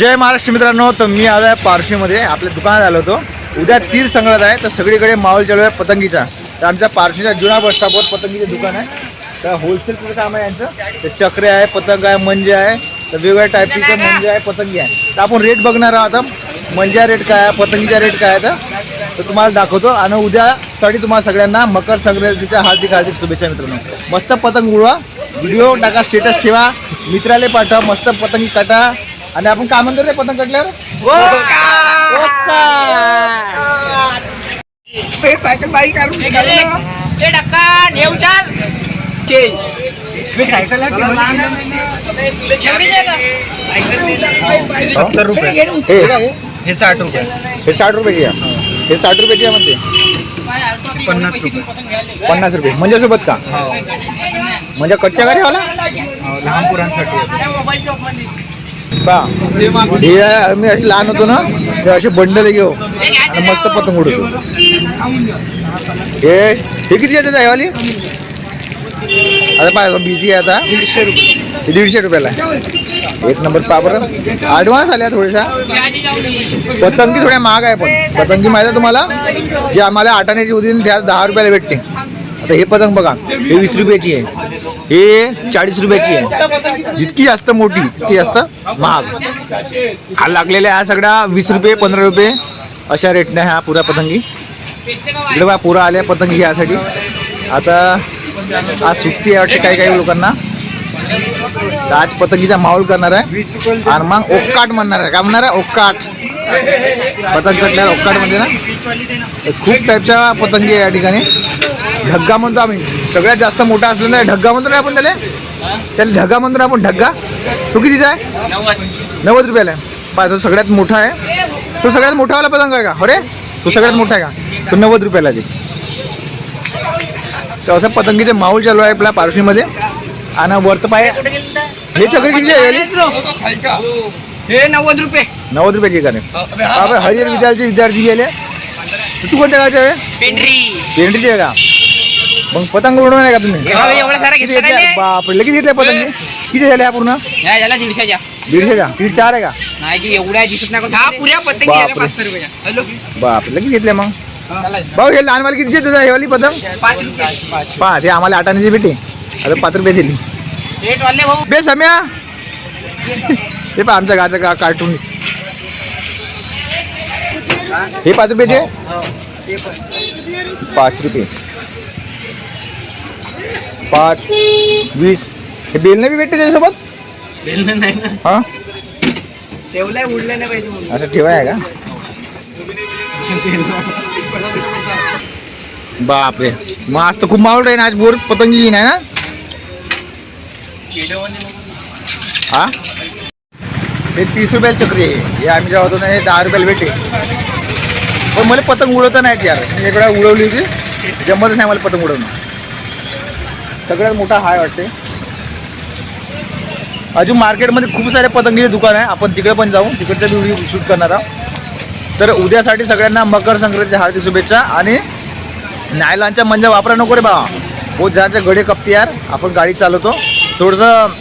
जय महाराष्ट्र मित्रांनो तर मी आलो आहे पारशीमध्ये. आपल्या दुकानात आलो होतो. उद्या तीर संग्रहात आहे तर सगळीकडे माहोल चालू आहे पतंगीचा. तर आमच्या पारशीच्या जुना बस स्टॉपवर पतंगीचे दुकान आहे. तर होलसेलचं काम आहे यांचं? तर चक्रे आहे पतंग आहे मंजे आहे. तर वेगवेगळ्या टाईपची इथं मंजे आहे पतंगी आहे. तर आपण रेट बघणार आहोत आता. मंजा रेट काय आहे पतंगीचा रेट काय आहे तर. तर तुम्हाला दाखवतो. आणि उद्यासाठी तुम्हाला सगळ्यांना मकर संक्रांतीच्या हार्दिक हार्दिक शुभेच्छा मित्रांनो. मस्त पतंग उडवा. व्हिडिओ टाका स्टेटस ठेवा. मित्राला पाठवा. मस्त पतंगी काटा. आणि आपण काय म्हणतो रे पतंग कटल्यावर? ते सायकल बाई काढून ते टक्का नेऊ चाल सायकल सत्तर रुपये. हे हे. साठ रुपये. हे साठ रुपयाची आहे हे साठ रुपयाची आहे म्हणते. पन्नास रुपये. पन्नास रुपये. म्हणजे सोबत का? म्हणजे कच्च्या गाडीवाला लहान पोरांसाठी. पा. हे मी अशी लहान होतो ना ते असे बंडल घेऊ. आणि मस्त पतंग उडवतो. हे हे किती येते जायवाली आता पाय बिझी आहे आता. दीडशे रुपये दीडशे रुपयाला आहे. एक नंबर पा बरं. ॲडव्हान्स आल्या थोड्याशा. पतंगी थोड्या महाग आहे पण. पतंगी माहिती आहे तुम्हाला. जे आम्हाला आठाण्याची होती त्या दहा रुपयाला भेटते आता हे पतंग बघा हे वीस रुपयाची आहे. हे चाळीस रुपयाची आहे. जितकी जास्त मोठी तितकी जास्त महाग. हा लागलेल्या ह्या सगळ्या वीस रुपये पंधरा रुपये अशा रेटने ह्या पुऱ्या पतंगी. इकडे बा पुरा आल्या पतंगी घ्यायसाठी आता आज सुट्टी आहे वाटते काही काही लोकांना. आज पतंगीचा माहोल करणार आहे. आणि मग ओक्काट म्हणणार आहे. काय म्हणणार आहे? ओक्काट पतंग कटल्यावर ओक्काट म्हणजे ना? खूप टाईपच्या पतंगी आहे या ठिकाणी. ढग्गा म्हणतो आम्ही. सगळ्यात जास्त मोठा असल्याने ढग्गा म्हणतो ना आपण त्याला? त्याला ढग्गा म्हणतो ना आपण ढग्गा. तो कितीचा आहे? नव्वद रुपयाला आहे. पाय तो सगळ्यात मोठा आहे. तो सगळ्यात मोठावाला पतंग आहे का? अरे तो सगळ्यात मोठा आहे का? तो नव्वद रुपयाला तर असं पतंगीचे माहोल चालू आहे आपल्या पारशीमध्ये. आणि वरत पाय. हे चक्र किती आहे? हे? नव्वद रुपये. नव्वद रुपयाची का नाही बाबा हरिहर विद्यालयाचे विद्यार्थी गेले. तू कोणत्या गावचे आहे? पेंढरी पेंढरीचे आहे का? मग पतंग उडवणार आहे का तुम्ही? हे बाबा एवढं सारं किती घेतल्या? बापरे लगेच घेतल्या पतंगी किती झाल्या ह्या पूर्ण? या झाला दीडशेच्या दीडशे का? किती चार आहे का? नाही की एवढ्या दिसत नाही हा पुऱ्या पतंग बापरे. घ्यायला पाचशे रुपये हॅलो? बापरे लगेच घेतल्या मग. भाऊ हे लहान वाली कितीचे देतात हे वाली पतंग? पाच रुपये. पहा ते आम्हाला आठाण्याची भेटे. आता पाच रुपये दिली. रेट भाऊ. बे सम्या. हे पहा आमच्या गाचं का कार्टून. हे पाच रुपयाचे पाच रुपये. पाच वीस. हे बेलनं बी भेटते त्याच्यासोबत? नाही ना. हा? तेवढ्या उडल्या नाही पाहिजे म्हणून. असं ठेवाय का? बापरे. मग आज तर खूप मावळ आहे ना आज बोर. पतंगी नाही ना? हा? हे तीस रुपयाला चक्री आहे. हे आम्ही जेव्हा होतो ना हे दहा रुपयाला भेटे पण मला पतंग उडवता नाहीत यार. मी एक वेळा उडवली होती. जमतच नाही मला पतंग उडवणं. सगळ्यात मोठा हाय वाटते. अजून मार्केटमध्ये खूप सारे पतंगीचे दुकान आहे. आपण तिकडे पण जाऊ. तिकडचा व्हिडिओ शूट करणार आहोत. तर उद्यासाठी सगळ्यांना मकर संक्रांतीच्या हार्दिक शुभेच्छा आणि नायलांच्या म्हणजे वापरा नको रे बाबा हो ज्याच्या गडे कपते यार. आपण गाडी चालवतो. थोडंसं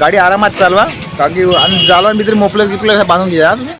गाडी आरामात चालवा. कारण की आणि जालवा मी तरी मोपलं गिपलं बांधून घ्या.